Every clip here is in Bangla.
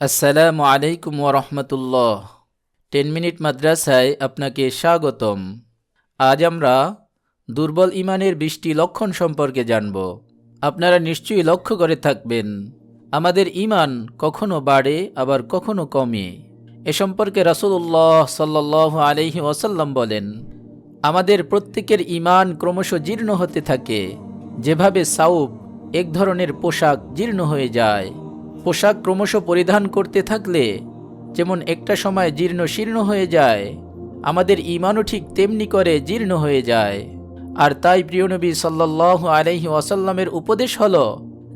আসসালামু আলাইকুম ওরহমতুল্লাহ টেন মিনিট মাদ্রাসায় আপনাকে স্বাগতম। আজ আমরা দুর্বল ইমানের বৃষ্টি লক্ষণ সম্পর্কে জানব। আপনারা নিশ্চয়ই লক্ষ্য করে থাকবেন, আমাদের ইমান কখনো বাড়ে, আবার কখনো কমে। এ সম্পর্কে রাসূলুল্লাহ সাল্লাহ আলহি ওয়াসাল্লাম বলেন, আমাদের প্রত্যেকের ইমান ক্রমশ জীর্ণ হতে থাকে। যেভাবে সাউব এক ধরনের পোশাক জীর্ণ হয়ে যায়। পোশাক ক্রমশ পরিধান করতে থাকলে যেমন একটা সময় জীর্ণ শীর্ণ হয়ে যায়, আমাদের ইমানও ঠিক তেমনি করে জীর্ণ হয়ে যায়। আর তাই প্রিয়নবী সাল্লাহ আলহি ওয়াসাল্লামের উপদেশ হলো,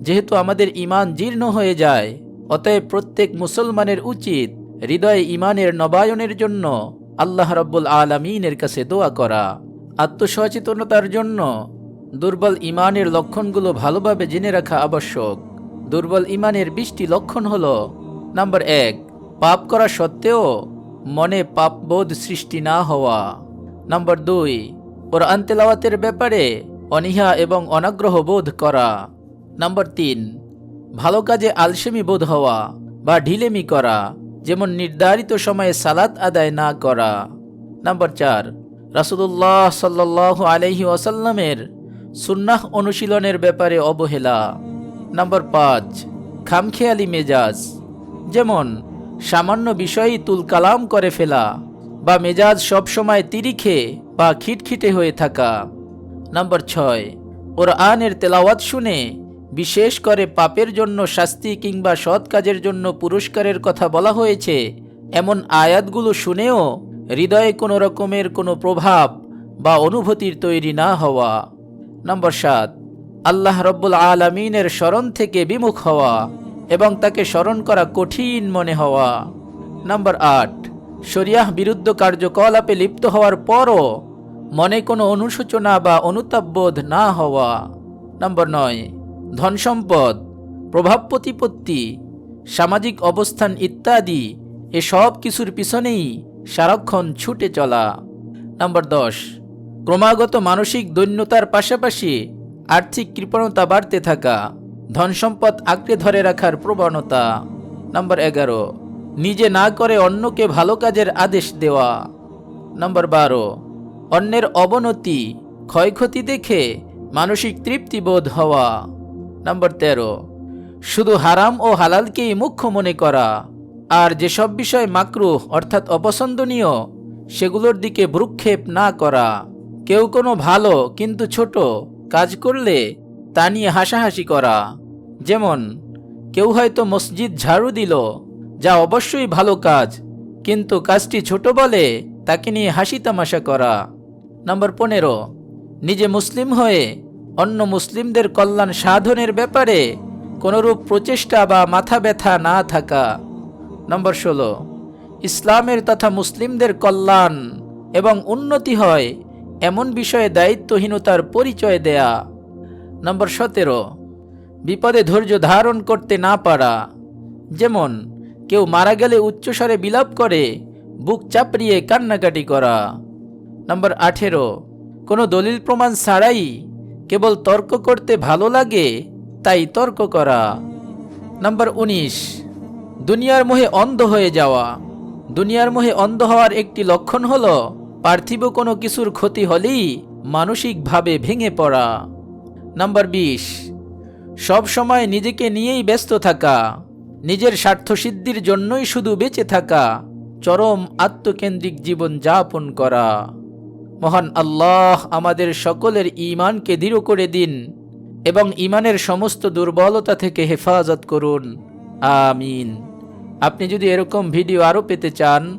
যেহেতু আমাদের ইমান জীর্ণ হয়ে যায়, অতএব প্রত্যেক মুসলমানের উচিত হৃদয়ে ইমানের নবায়নের জন্য আল্লাহ রব্বুল আলমিনের কাছে দোয়া করা। আত্মসচেতনতার জন্য দুর্বল ইমানের লক্ষণগুলো ভালোভাবে জেনে রাখা আবশ্যক। দুর্বল ইমানের বিশটি লক্ষণ হল, নাম্বার এক, পাপ করা সত্ত্বেও মনে পাপবোধ সৃষ্টি না হওয়া। নাম্বার দুই ওর আন্তেলাওয়াতের ব্যাপারে অনীহা এবং অনাগ্রহ বোধ করা। নাম্বার তিন, ভালো কাজে আলসেমি বোধ হওয়া বা ঢিলেমি করা, যেমন নির্ধারিত সময়ে সালাত আদায় না করা। নাম্বার চার রাসুদুল্লাহ সাল্লাহ আলহি ওয়াসাল্লামের সুন্নাহ অনুশীলনের ব্যাপারে অবহেলা। নাম্বার পাঁচ, খামখেয়ালি মেজাজ। যেমন, সামান্য বিষয়ই তুল কালাম করে ফেলা, বা মেজাজ সবসময় তিরিখে বা খিটখিটে হয়ে থাকা। নম্বর ছয় ওর আনের তেলাওয়াত শুনে বিশেষ করে পাপের জন্য শাস্তি কিংবা সৎ কাজের জন্য পুরস্কারের কথা বলা হয়েছে, এমন আয়াতগুলো শুনেও হৃদয়ে কোনো রকমের কোনো প্রভাব বা অনুভূতির তৈরি না হওয়া। নম্বর সাত আল্লাহ রব্বুল আলমিনের স্মরণ থেকে বিমুখ হওয়া এবং তাকে স্মরণ করা কঠিন মনে হওয়া। নাম্বার আট, শরিয়াহ বিরুদ্ধ কার্যকলাপে লিপ্ত হওয়ার পরও মনে কোনো অনুশোচনা বা অনুতাপবোধ না হওয়া। নম্বর নয়, ধন সম্পদ, প্রভাব প্রতিপত্তি, সামাজিক অবস্থান ইত্যাদি এসব কিছুর পিছনেই সারাক্ষণ ছুটে চলা। নম্বর দশ, ক্রমাগত মানসিক দৈন্যতার পাশাপাশি আর্থিক কৃপণতা বাড়তে থাকা, ধন সম্পদ আঁকড়ে ধরে রাখার প্রবণতা। নম্বর এগারো, নিজে না করে অন্যকে ভালো কাজের আদেশ দেওয়া। নম্বর বারো, অন্যের অবনতি, ক্ষয়ক্ষতি দেখে মানসিক তৃপ্তি বোধ হওয়া। নম্বর তেরো, শুধু হারাম ও হালালকেই মুখ্য মনে করা। আর যেসব বিষয় মাকরুহ অর্থাৎ অপছন্দনীয়, সেগুলোর দিকে ভ্রুক্ষেপ না করা। কেউ কোনো ভালো কিন্তু ছোট কাজ করলে তা নিয়ে হাসাহাসি করা। যেমন, কেউ হয়তো মসজিদ ঝাড়ু দিল, যা অবশ্যই ভালো কাজ, কিন্তু কাজটি ছোট বলে তাকে নিয়ে হাসি তামাশা করা। নম্বর পনেরো, নিজে মুসলিম হয়ে অন্য মুসলিমদের কল্যাণ সাধনের ব্যাপারে কোনোরূপ প্রচেষ্টা বা মাথা ব্যথা না থাকা। নম্বর ষোলো, ইসলামের তথা মুসলিমদের কল্যাণ এবং উন্নতি হয় এমন বিষয়ে দায়িত্বহীনতার পরিচয় দেয়া। নম্বর সতেরো, বিপদে ধৈর্য ধারণ করতে না পারা। যেমন, কেউ মারা গেলে উচ্চস্বরে বিলাপ করে, বুক চাপড়িয়ে কান্নাকাটি করা। নম্বর আঠেরো, কোনো দলিল প্রমাণ ছাড়াই কেবল তর্ক করতে ভালো লাগে, তাই তর্ক করা। নম্বর উনিশ, দুনিয়ার মোহে অন্ধ হয়ে যাওয়া। দুনিয়ার মোহে অন্ধ হওয়ার একটি লক্ষণ হল পার্থিব কোনো কিছুর ক্ষতি হলেই মানসিকভাবে ভেঙে পড়া। নাম্বার বিশ, সব সময় নিজেকে নিয়েই ব্যস্ত থাকা, নিজের স্বার্থসিদ্ধির জন্যই শুধু বেঁচে থাকা, চরম আত্মকেন্দ্রিক জীবন যাপন করা। মহান আল্লাহ আমাদের সকলের ইমানকে দৃঢ় করে দিন এবং ইমানের সমস্ত দুর্বলতা থেকে হেফাজত করুন। আমিন। আপনি যদি এরকম ভিডিও আরও পেতে চান